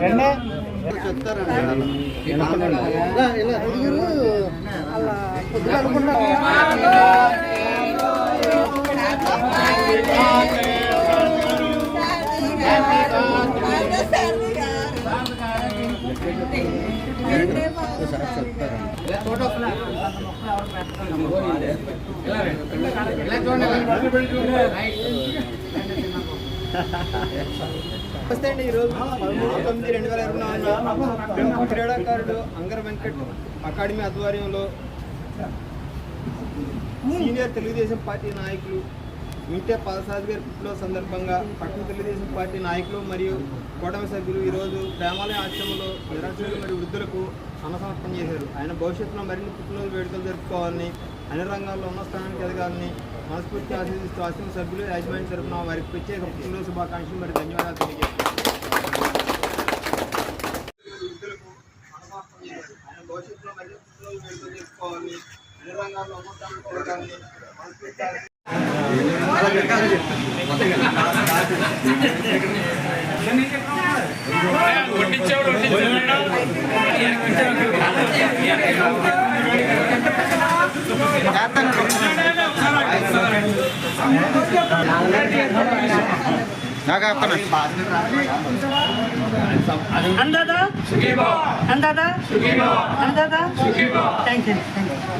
ಎಲ್ಲ ಎಲ್ಲ నమస్తే అండి ఈరోజు పదమూడు తొమ్మిది రెండు వేల ఇరవై నాలుగు క్రీడాకారుడు అంగర వెంకట్ అకాడమీ ఆధ్వర్యంలో సీనియర్ తెలుగుదేశం పార్టీ నాయకులు మింటే పాదసారి గారి పుట్టిన సందర్భంగా పట్టణ తెలుగుదేశం పార్టీ నాయకులు మరియు కూటమి సభ్యులు ఈరోజు ప్రేమాలయ ఆశ్రమంలో నిరాశ్రయులు మరియు వృద్ధులకు అన్నసమర్పణ చేశారు. ఆయన భవిష్యత్తులో మరిన్ని పుట్టినరోజు వేడుకలు జరుపుకోవాలని అన్ని రంగాల్లో ఉన్న స్థానానికి ఎదగాలని మనస్ఫూర్తి ఆశీర్దిస్తూ ఆశ్రమ సభ్యులు యాజమాన్య తరఫున వారికి ప్రత్యేక పుట్టినరోజు శుభాకాంక్షలు మరియు ధన్యవాదాలు తెలియజేస్తున్నాను. భవిష్యత్తులో మరిన్ని పుట్టినరోజు వేడుకలు జరుపుకోవాలని అన్ని రంగాల్లో అందాదా? అందాదా? అందాదా? థ్యాంక్ యూ థ్యాంక్ యూ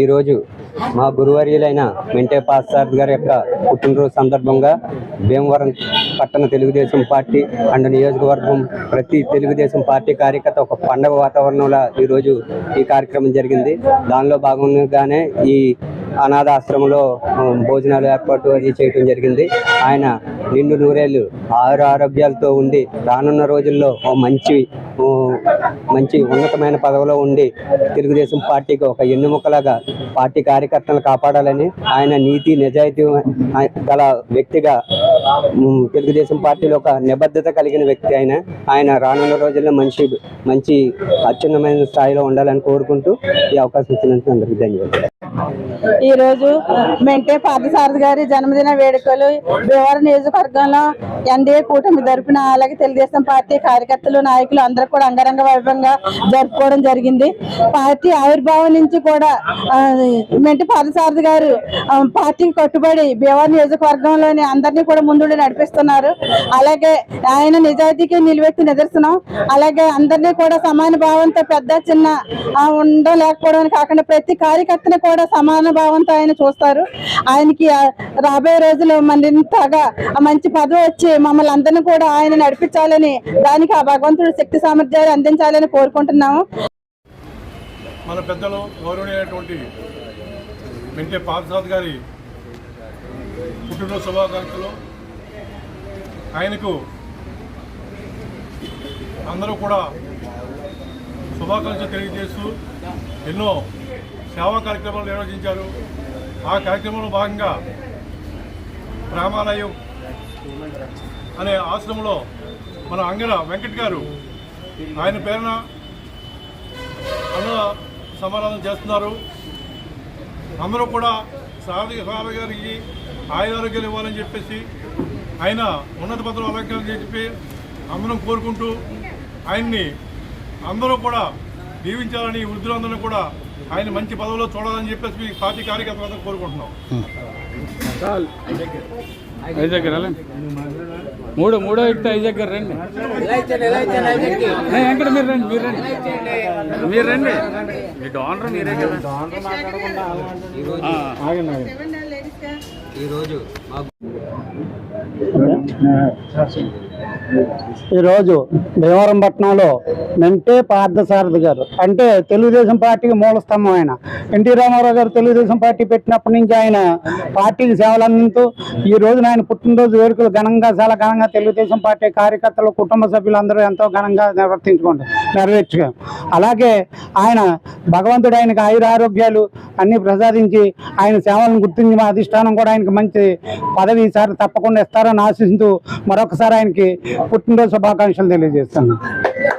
ఈరోజు మా గురువర్యులైన మెంటే పాస్సార్ గారి యొక్క పుట్టినరోజు సందర్భంగా భీమవరం పట్టణ తెలుగుదేశం పార్టీ అండ్ నియోజకవర్గం ప్రతి తెలుగుదేశం పార్టీ కార్యకర్త ఒక పండగ వాతావరణంలో ఈరోజు ఈ కార్యక్రమం జరిగింది. దానిలో భాగంగానే ఈ అనాథాశ్రమంలో భోజనాలు ఏర్పాటు అది చేయటం జరిగింది. ఆయన నిండు నూరేళ్ళు ఆరు ఆరోగ్యాలతో ఉండి రానున్న రోజుల్లో ఓ మంచి మంచి ఉన్నతమైన పదవిలో ఉండి తెలుగుదేశం పార్టీకి ఒక ఎన్నుముకలాగా పార్టీ కార్యకర్తలను కాపాడాలని ఆయన నీతి నిజాయితీ గల వ్యక్తిగా తెలుగుదేశం పార్టీలో ఒక నిబద్ధత కలిగిన వ్యక్తి ఆయన. ఆయన రానున్న రోజుల్లో మంచి మంచి అత్యున్నమైన స్థాయిలో ఉండాలని కోరుకుంటూ ఈ అవకాశం ఇచ్చినందుకు అందరికీ ధన్యవాదాలు. ఈ రోజు మెంటే పార్థసారథి గారి జన్మదిన వేడుకలు భీమవరం నియోజకవర్గంలో ఎన్డీఏ కూటమి జరిపిన అలాగే తెలుగుదేశం పార్టీ కార్యకర్తలు నాయకులు అందరూ కూడా అంగరంగ వైభవంగా జరుపుకోవడం జరిగింది. పార్టీ ఆవిర్భావం నుంచి కూడా మెంటే పార్థసారథి గారు పార్టీకి కట్టుబడి భీమవరం నియోజకవర్గంలోని అందరినీ కూడా ముందుండి నడిపిస్తున్నారు. అలాగే ఆయన నిజాయితీకి నిలువెత్తి నిదర్శనం. అలాగే అందరినీ కూడా సమాన భావంతో పెద్ద చిన్న ఉండలేకపోవడం కాకుండా ప్రతి కార్యకర్తను కూడా కూడా సమాన భావంతో ఆయన చూస్తారు. ఆయనకి రాబోయే రోజులు మరింతగా మంచి పదవి వచ్చి మమ్మల్ని అందరినీ కూడా ఆయన నడిపించాలని దానికి ఆ భగవంతుడు శక్తి సామర్థ్యాలు అందించాలని కోరుకుంటున్నాము. మన పెద్దలు గౌరవనీయమైనటువంటి మెంటే పాపసాద్ గారి పుట్టినరోజు శుభాకాంక్షలు. ఆయనకు అందరూ కూడా శుభాకాంక్షలు తెలియజేస్తూ ఎన్నో సేవా కార్యక్రమాలు నిర్వహించారు. ఆ కార్యక్రమంలో భాగంగా రామాలయం అనే ఆశ్రమంలో మన అంగర వెంకట్ గారు ఆయన పేరున అన్న సమాధానం చేస్తున్నారు. అందరూ కూడా సారథి స్వామి గారికి ఆయురారోగ్యాలు ఇవ్వాలని చెప్పేసి ఆయన ఉన్నత పత్రం అలంకరణ చెప్పి అందరం కోరుకుంటూ ఆయన్ని అందరూ కూడా దీవించాలని వృద్ధులందరూ కూడా ఆయన మంచి పదవిలో చూడాలని చెప్పేసి మీ పార్టీ కార్యకర్తలందరూ కోరుకుంటున్నాం. మూడు మూడో ఎక్కితే ఐదు దగ్గర రండి. వెంకట మీరు రండి మీరు రండి. మీరు రండి. మీ డోనర్ మీరే కదా. ఈరోజు మా ఈరోజు భీమవరం పట్టణంలో మెంటే పార్థసారథి గారు. అంటే తెలుగుదేశం పార్టీకి మూలస్తంభం ఆయన. ఎన్టీ రామారావు గారు తెలుగుదేశం పార్టీ పెట్టినప్పటి నుంచి ఆయన పార్టీకి సేవలు అందిస్తూ ఈ రోజున ఆయన పుట్టినరోజు వేడుకలు ఘనంగా చాలా ఘనంగా తెలుగుదేశం పార్టీ కార్యకర్తలు కుటుంబ సభ్యులందరూ ఎంతో ఘనంగా నిర్వర్తించుకోండి నెరవేర్చుగా అలాగే ఆయన భగవంతుడు ఆయనకు ఆయుర ఆరోగ్యాలు అన్ని ప్రసాదించి ఆయన సేవలను గుర్తించి మా అధిష్టానం కూడా ఆయనకి మంచి పదవి ఈసారి తప్పకుండా ఇస్తారని ఆశిస్తూ మరొకసారి ఆయనకి పుట్టినరోజు శుభాకాంక్షలు తెలియజేస్తున్నాను